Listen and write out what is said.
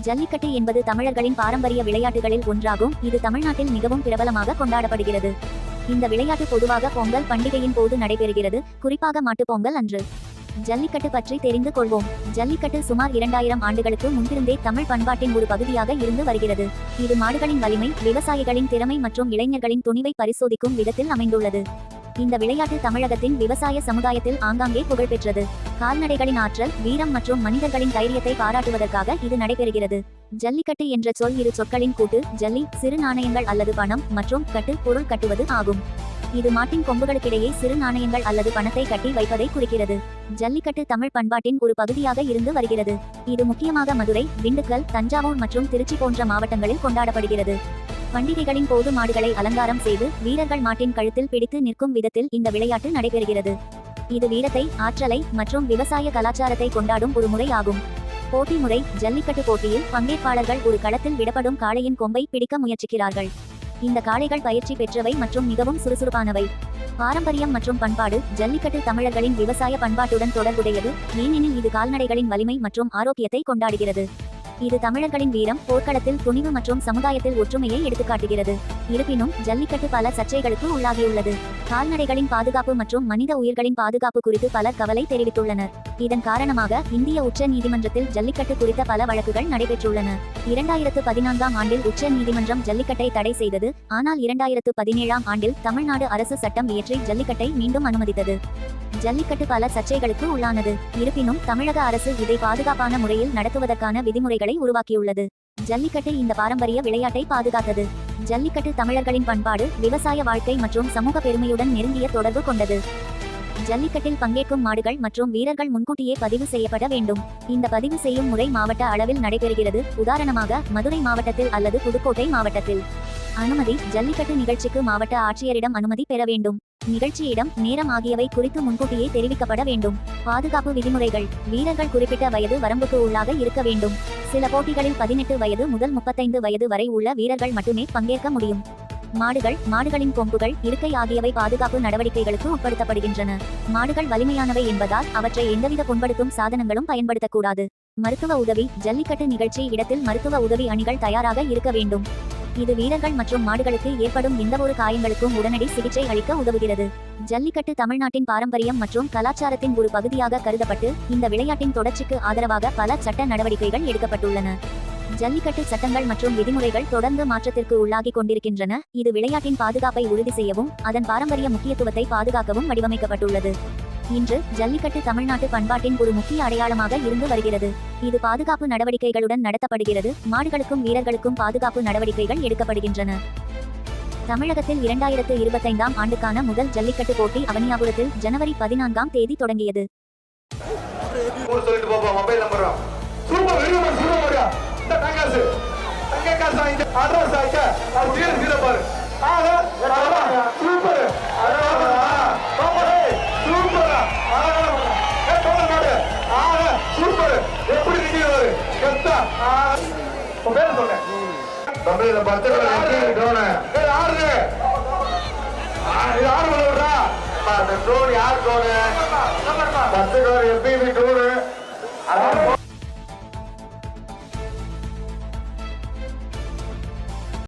ஜல்லிக்கட்டு என்பது தமிழர்களின் பாரம்பரிய விளையாட்டுகளில் ஒன்றாகும். இது தமிழ்நாட்டில் மிகவும் பிரபலமாக கொண்டாடப்படுகிறது. இந்த விளையாட்டு பொதுவாக பொங்கல் பண்டிகையின் போது நடைபெறுகிறது. குறிப்பாக மாட்டுப்பொங்கல் அன்று. ஜல்லிக்கட்டு பற்றி தெரிந்து கொள்வோம். ஜல்லிக்கட்டு சுமார் இரண்டாயிரம் ஆண்டுகளுக்கு முன்பிருந்தே தமிழ் பண்பாட்டின் ஒரு பகுதியாக இருந்து வருகிறது. இது மாடுகளின் வலிமை விவசாயிகளின் திறமை மற்றும் இளைஞர்களின் துணிவை பரிசோதிக்கும் விதத்தில் அமைந்துள்ளது. இந்த விளையாட்டு தமிழகத்தின் விவசாய சமுதாயத்தில் ஆங்காங்கே புகழ்பெற்றது. கால்நடைகளின் ஆற்றல் வீரம் மற்றும் மனிதர்களின் தைரியத்தை பாராட்டுவதற்காக இது நடைபெறுகிறது. ஜல்லிக்கட்டு என்ற சொல் இரு சொற்களின் கூட்டு ஜல்லி சிறு நாணயங்கள் அல்லது பணம் மற்றும் கட்டு பொருள் கட்டுவது ஆகும். இது மாட்டின் கொம்புகளுக்கிடையே சிறு நாணயங்கள் அல்லது பணத்தை கட்டி வைப்பதை குறிக்கிறது. ஜல்லிக்கட்டு தமிழ் பண்பாட்டின் ஒரு பகுதியாக இருந்து வருகிறது. இது முக்கியமாக மதுரை திண்டுக்கல் தஞ்சாவூர் மற்றும் திருச்சி போன்ற மாவட்டங்களில் கொண்டாடப்படுகிறது. பண்டிகைகளின் போது மாடுகளை அலங்காரம் செய்து வீரர்கள் மாட்டின் கழுத்தில் பிடித்து நிற்கும் விதத்தில் இந்த விளையாட்டு நடைபெறுகிறது. இது வீரத்தை ஆற்றலை மற்றும் விவசாய கலாச்சாரத்தை கொண்டாடும் ஒரு முறை ஆகும். போட்டி முறை ஜல்லிக்கட்டு போட்டியில் பங்கேற்பாளர்கள் ஒரு களத்தில் விடப்படும் காளையின் கொம்பை பிடிக்க முயற்சிக்கிறார்கள். இந்த காளைகள் பயிற்சி பெற்றவை மற்றும் மிகவும் சுறுசுறுப்பானவை. பாரம்பரியம் மற்றும் பண்பாடு ஜல்லிக்கட்டு தமிழர்களின் விவசாய பண்பாட்டுடன் தொடர்புடையது ஏனெனில் இது கால்நடைகளின் வலிமை மற்றும் ஆரோக்கியத்தை கொண்டாடுகிறது. இது தமிழர்களின் வீரம் போர்க்களத்தில் துணிவு மற்றும் சமுதாயத்தில் ஒற்றுமையை எடுத்துக்காட்டுகிறது. இருப்பினும் ஜல்லிக்கட்டு பல சர்ச்சைகளுக்கு உள்ளாகியுள்ளது. கால்நடைகளின் பாதுகாப்பு மற்றும் மனித உயிர்களின் பாதுகாப்பு குறித்து பலர் கவலை தெரிவித்துள்ளனர். இதன் காரணமாக இந்திய உச்ச நீதிமன்றத்தில் ஜல்லிக்கட்டு குறித்த பல வழக்குகள் நடைபெற்றுள்ளன. இரண்டாயிரத்து பதினான்காம் ஆண்டில் உச்ச நீதிமன்றம் ஜல்லிக்கட்டை தடை செய்தது ஆனால் இரண்டாயிரத்து பதினேழாம் ஆண்டில் தமிழ்நாடு அரசு சட்டம் இயற்றி ஜல்லிக்கட்டை மீண்டும் அனுமதித்தது. ஜல்லிக்கட்டு பல சர்ச்சைகளுக்கு உள்ளானது இருப்பினும் தமிழக அரசு இதை பாதுகாப்பான முறையில் நடத்துவதற்கான விதிமுறைகளை உருவாக்கியுள்ளது. ஜல்லிக்கட்டு இந்த பாரம்பரிய விளையாட்டை பாதுகாத்தது. ஜல்லிக்கட்டு தமிழர்களின் பண்பாடு விவசாய வாழ்க்கை மற்றும் சமூக பெருமையுடன் நெருங்கிய தொடர்பு கொண்டது. ஜல்லிக்கட்டில் பங்கேற்கும் மாடுகள் மற்றும் வீரர்கள் முன்கூட்டியே பதிவு செய்யப்பட வேண்டும். இந்த பதிவு செய்யும் முறை மாவட்ட அளவில் நடைபெறுகிறது. உதாரணமாக மதுரை மாவட்டத்தில் அல்லது புதுக்கோட்டை மாவட்டத்தில். அனுமதி ஜல்லிக்கட்டு நிகழ்ச்சிக்கு மாவட்ட ஆட்சியரிடம் அனுமதி பெற வேண்டும். நிகழ்ச்சி இடம் நேரம் ஆகியவை குறித்து முன்கூட்டியே தெரிவிக்கப்பட வேண்டும். பாதுகாப்பு விதிமுறைகள் வீரர்கள் குறிப்பிட்ட வயது வரம்புக்கு உள்ளாக இருக்க வேண்டும். சில போட்டிகளில் பதினெட்டு வயது முதல் முப்பத்தைந்து வயது வரை உள்ள வீரர்கள் மட்டுமே பங்கேற்க முடியும். மாடுகள் மாடுகளின் கொம்புகள் இருக்கை ஆகியவை பாதுகாப்பு நடவடிக்கைகளுக்கு உட்படுத்தப்படுகின்றன. மாடுகள் வலிமையானவை என்பதால் அவற்றை எந்தவித புண்படுத்தும் சாதனங்களும் பயன்படுத்தக்கூடாது. மருத்துவ உதவி ஜல்லிக்கட்டு நிகழ்ச்சி இடத்தில் மருத்துவ உதவி அணிகள் தயாராக இருக்க வேண்டும். இது வீரர்கள் மற்றும் மாடுகளுக்கு ஏற்படும் எந்தவொரு காயங்களுக்கும் உடனடி சிகிச்சை அளிக்க உதவுகிறது. ஜல்லிக்கட்டு தமிழ்நாட்டின் பாரம்பரியம் மற்றும் கலாச்சாரத்தின் ஒரு பகுதியாக கருதப்பட்டு இந்த விளையாட்டின் தொடர்ச்சிக்கு ஆதரவாக பல சட்ட நடவடிக்கைகள் எடுக்கப்பட்டுள்ளன. ஜல்லிக்கட்டு சட்டங்கள் மற்றும் விதிமுறைகள் தொடர்ந்து மாற்றத்திற்கு உள்ளாகி கொண்டிருக்கின்றன. இது விளையாட்டின் பாதுகாப்பை உறுதி செய்யவும் அதன் பாரம்பரிய முக்கியத்துவத்தை பாதுகாக்கவும் வடிவமைக்கப்பட்டுள்ளது. இன்று ஜல்லிக்கட்டு தமிழ்நாட்டு பண்பாட்டின் ஒரு முக்கிய அடையாளமாக இருந்து வருகிறது. இது பாதுகாப்பு நடவடிக்கைகளுடன் நடத்தப்படுகிறது. மாடுகளுக்கும் வீரர்களுக்கும் பாதுகாப்பு நடவடிக்கைகள் எடுக்கப்படுகின்றன. தமிழகத்தில் இரண்டாயிரத்து இருபத்தைந்தாம் ஆண்டுக்கான முதல் ஜல்லிக்கட்டு போட்டி அவனியாபுரத்தில் ஜனவரி பதினான்காம் தேதி தொடங்கியது. குட் இந்த தங்காசு தங்க காசு வாங்கிட்டு அட்ரஸ் ஆயிட்ட அது சீர சீர பாரு சூப்பர் சூப்பர் சூப்பர் எப்படி நிக்கிறாரு கெத்தா. பேர் தம்பி இந்த பத்து விடுறா. அந்த ட்ரோன் யார் ட்ரோனு பத்து ட்ரோன் எப்பயுமே